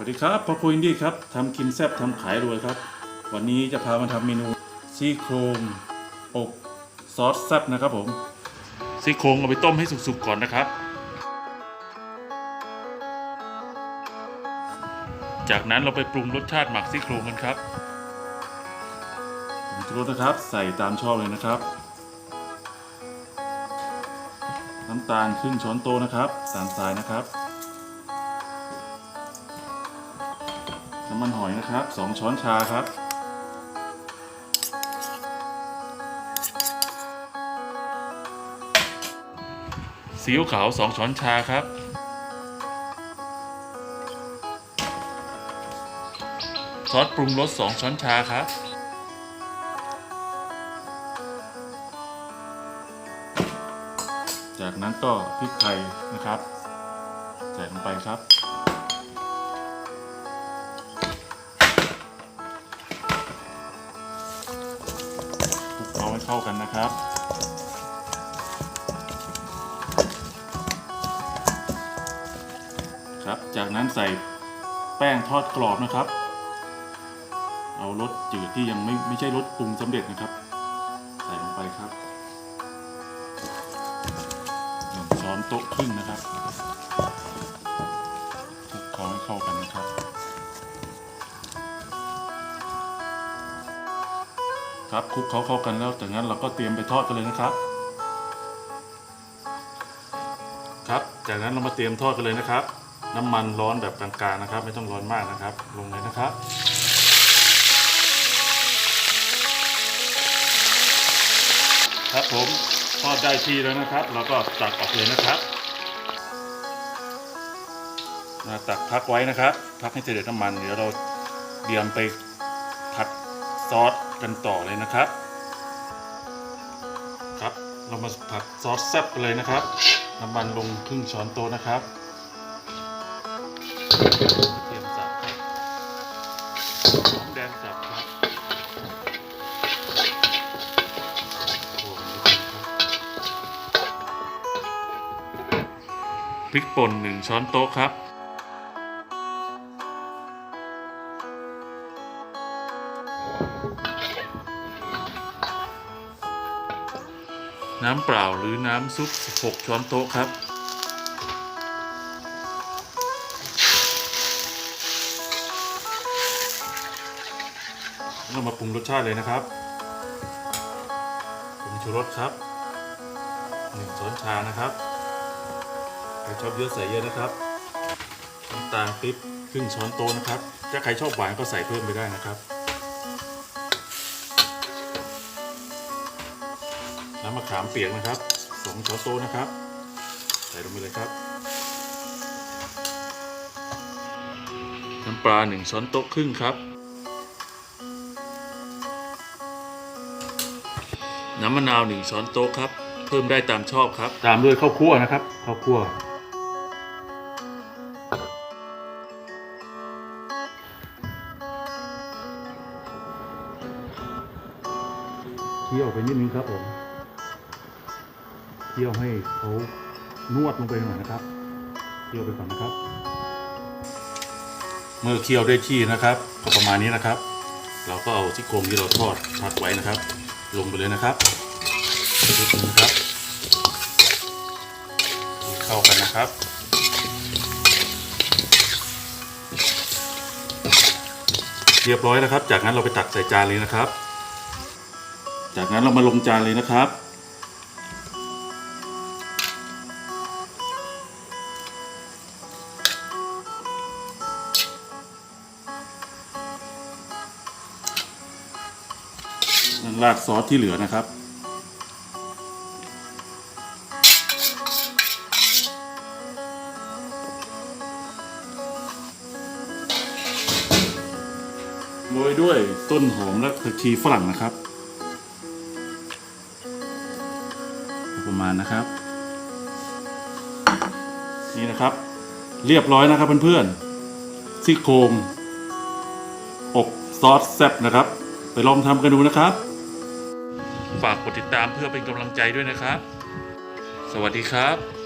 วัสดีครับพ่อครัวอินดี้ครับทำกินแซ่บทำขายรวยครับ วันนี้จะพามาทำเมนูซี่โครงอกซอสแซ่บนะครับผมซี่โครงเอาไปต้มให้สุกๆก่อนนะครับ จากนั้นเราไปปรุงรสชาติหมักซี่โครงกันครับผงชูรสนะครับใส่ตามชอบเลยนะครับ น้ำตาลครึ่งช้อนโต๊ะนะครับสารทรายนะครับ น้ำมันหอยนะครับ 2 ช้อนชาครับ ซีอิ๊วขาว 2 ช้อนชาครับ ซอสปรุงรส 2 ช้อนชาครับจากนั้นก็พริกไทยนะครับ ใส่ลงไปครับ เคล้าให้เข้ากันนะครับครับจากนั้นใส่แป้งทอดกรอบนะครับ เอารสจืดที่ยังไม่ไม่ใช่รสปรุงสำเร็จนะครับ ใส่ลงไปครับหนึ่งช้อนโต๊ะครึ่งนะครับ ครับคลุกเขาเข้ากันแล้วจากนั้นเราก็เตรียมไปทอดกันเลยนะครับ ครับ จากนั้นเรามาเตรียมทอดกันเลยนะครับ น้ำมันร้อนแบบกลางๆนะครับ ไม่ต้องร้อนมากนะครับ ลงเลยนะครับครับผมทอดได้ที่แล้วนะครับ เราก็ตักออกเลยนะครับมาตักพักไว้นะครับ พักให้เสด็จน้ำมันเดี๋ยวเราเตรียมไป ซอสกันต่อเลยนะครับ ครับเรามาผัดซอสแซ่บกันเลยนะครับ น้ำมันลงครึ่งช้อนโต๊ะนะครับเตรียมสับครับหอมแดงสับครับพริกป่นหนึ่งช้อนโต๊ะครับ น้ำเปล่าหรือน้ำซุป6ช้อนโต๊ะครับ เรามาปรุงรสชาติเลยนะครับผงชูรสครับ 1 ช้อนชานะครับใครชอบเยอะใส่เยอะนะครับน้ำตาลปิ๊บครึ่งช้อนโต๊ะนะครับ ถ้าใครชอบหวานก็ใส่เพิ่มไปได้นะครับ น้ำมะขามเปียกนะครับสองช้อนโต๊ะนะครับ ใส่ลงไปเลยครับ น้ำปลาหนึ่งช้อนโต๊ะครึ่งครับ น้ำมะนาวหนึ่งช้อนโต๊ะครับ เพิ่มได้ตามชอบครับ ตามด้วยข้าวคั่วนะครับข้าวคั่วเคี่ยวไปนิดนึงครับผม คี่ยวให้เขานวดลงไปหน่อยนะครับเคี่ยวไปก่อนนะครับ เมื่อเคี่ยวได้ที่นะครับก็ประมาณนี้นะครับ เราก็เอาที่โครงที่เราทอดพักไว้นะครับ ลงไปเลยนะครับนิดนึงนะครับเข้ากันนะครับเรียบร้อยนะครับ จากนั้นเราไปตักใส่จานเลยนะครับ จากนั้นเรามาลงจานเลยนะครับ ราดซอสที่เหลือนะครับ โรยด้วยต้นหอมและผักชีฝรั่งนะครับ ประมาณนะครับ นี่นะครับ เรียบร้อยนะครับเพื่อนๆซี่โครงอกซอสแซ่บนะครับ ไปลองทำกันดูนะครับ ฝากกดติดตามเพื่อเป็นกำลังใจด้วยนะครับ สวัสดีครับ